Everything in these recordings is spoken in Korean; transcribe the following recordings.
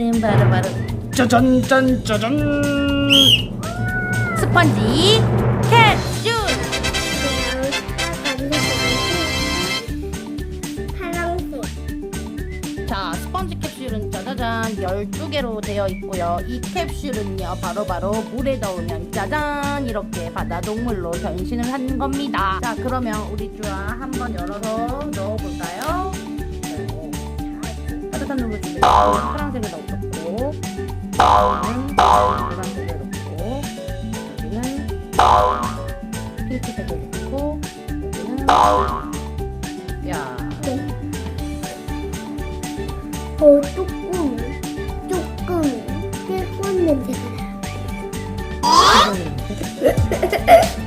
얘는 바로 바로 짜잔 짠 짜잔 스펀지 캡슐 파랑색. 자 스펀지 캡슐은 짜자잔 12개로 되어 있고요 이 캡슐은요 바로 바로 물에 넣으면 짜잔 이렇게 바다 동물로 변신을 한 겁니다 자 그러면 우리 쭈아 한번 열어서 넣어볼까요? 네. 따뜻한 물을 주세요 파란색을 넣고 여기는 노란색을 넣고 여기는 핑크색을 넣고 여기는 야 어, 조금, 조금, 일본 냄새가 나.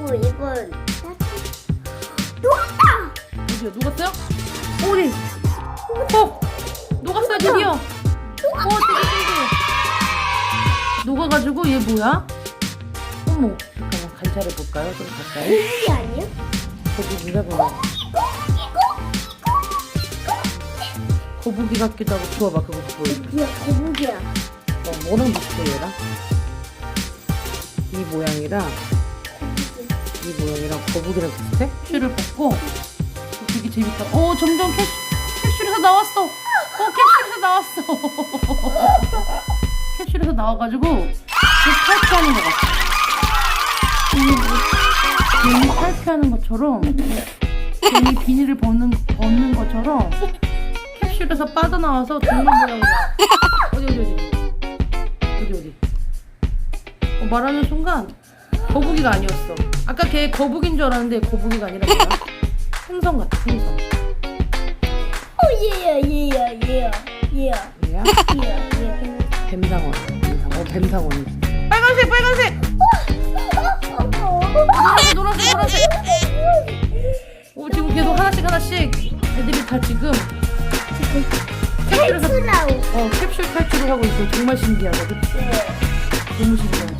오고, 이건 녹았다! 드디어 녹았어요? 오리 어 녹았어요 드디어 어 되게 신기해 녹아가지고 얘 뭐야? 어머 잠깐만 관찰해 볼까요? 좀 가까이 이게 아니야? 거북이가 뭐야? 거북이 같기도 하고 주워봐 그거 보여 거북이야, 거북이야. 어, 뭐랑 비슷해 얘랑? 이 모양이랑 이 모양이랑 거북이랑 비슷해? 캡슐을 벗고. 어, 되게 재밌다. 어 점점 캡, 캡슐에서 나왔어. 어 캡슐에서 나왔어. 캡슐에서 나와가지고 지금 탈피하는 것 같아. 괜히 탈피하는 것처럼 괜히 비닐을 벗는, 벗는 것처럼 캡슐에서 빠져나와서 동물 모양이야 어디 어디 어디? 어디 어디 어, 말하는 순간 거북이가 아니었어. 아까 걔 거북인 줄 알았는데 거북이가 아니라 뭐야 생선 같아 생선 오, 얘야, 얘야, 얘야, 얘야, 얘야. 뱀상어 뱀상어. 어 뱀상어네 빨간색 빨간색! 노란색 노란색 노란색. 오 지금 계속 하나씩 하나씩 애들이 다 지금 캡슐에서 탈출하고. 어 캡슐 탈출을 하고 있어. 정말 신기하다 그치? 너무 신기하지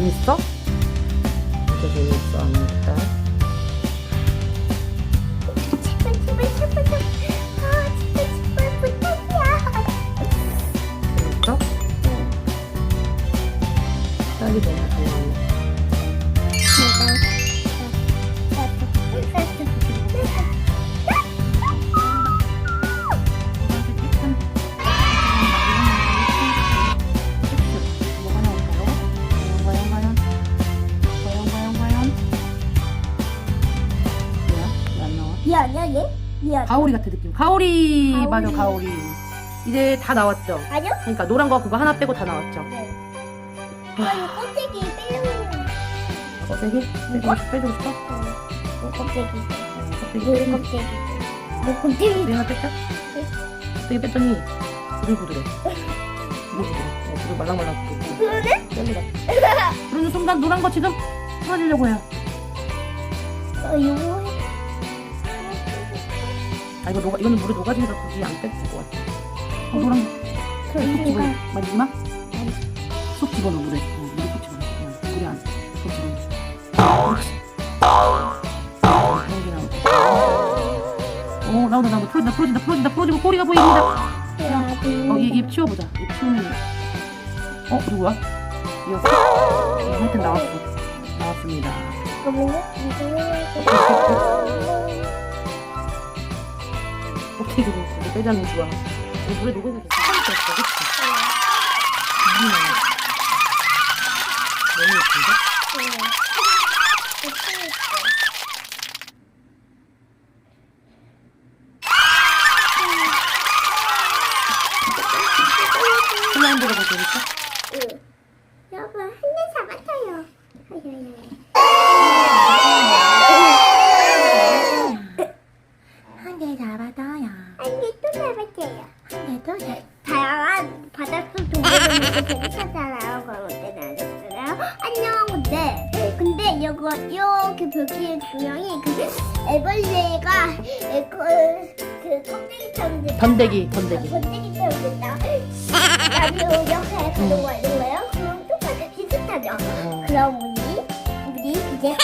재밌어? 진짜 재밌어 아무튼 제발 제발 제발 제발. 아 제발 너무 얘 아니야 얘? 얘 아니야? 가오리 같은 느낌 가오리, 가오리. 맞아 가오리 이제 다 나왔죠? 아니요? 그러니까 노란 거 그거 하나 빼고 다 나왔죠? 네. 아니 껍데기 빼려고. 껍데기? 빼주고 싶어? 빼주고 싶어? 어, 껍데기. 껍데기 물 빼주고 껍데기. 물 껍데기. 껍데기 하나 뺐다? 껍데기 뺐더니 부들부들해 부들부들해 어, 부들 말랑말랑 부들 그러네? 같아 그러는 순간 노란 거 지금 풀어주려고 해요 어, 이거 해. 아 이거 녹아, 이거는 물에 녹아지니까 굳이 안 뺐을 것 같아 어, 노란 거속 집어 만지지 마? 속 집어넣어 물에 어, 물에 속 집어넣어 어, 물에 안속 집어넣어 어 나온다 나온다 풀어진다 풀어진다 풀어진다 풀어지고 꼬리가 보입니다 어, 입, 입 치워보자. 입 치우면. 어, 누구야? 이었어? 어, 하여튼 나왔어. 나왔습니다. 잠깐만요. 어떻게 그거 그거 빼자는 거 좋아. 이거 물에 녹으면 괜찮을 것 같아, 그치? 너무 예쁜데? 슬라임들을 같이 재밌 안녕. 네. 근데 이거 이렇게 벽에 중앙이 그 애벌레가 그, 그 껍데기처럼 됐다. 번데기, 번데기. 번데기처럼 됐다. 나비 이렇게 가는 거 거예요? 그럼 똑같이 비슷하죠? 어. 그럼 우리 우리 이제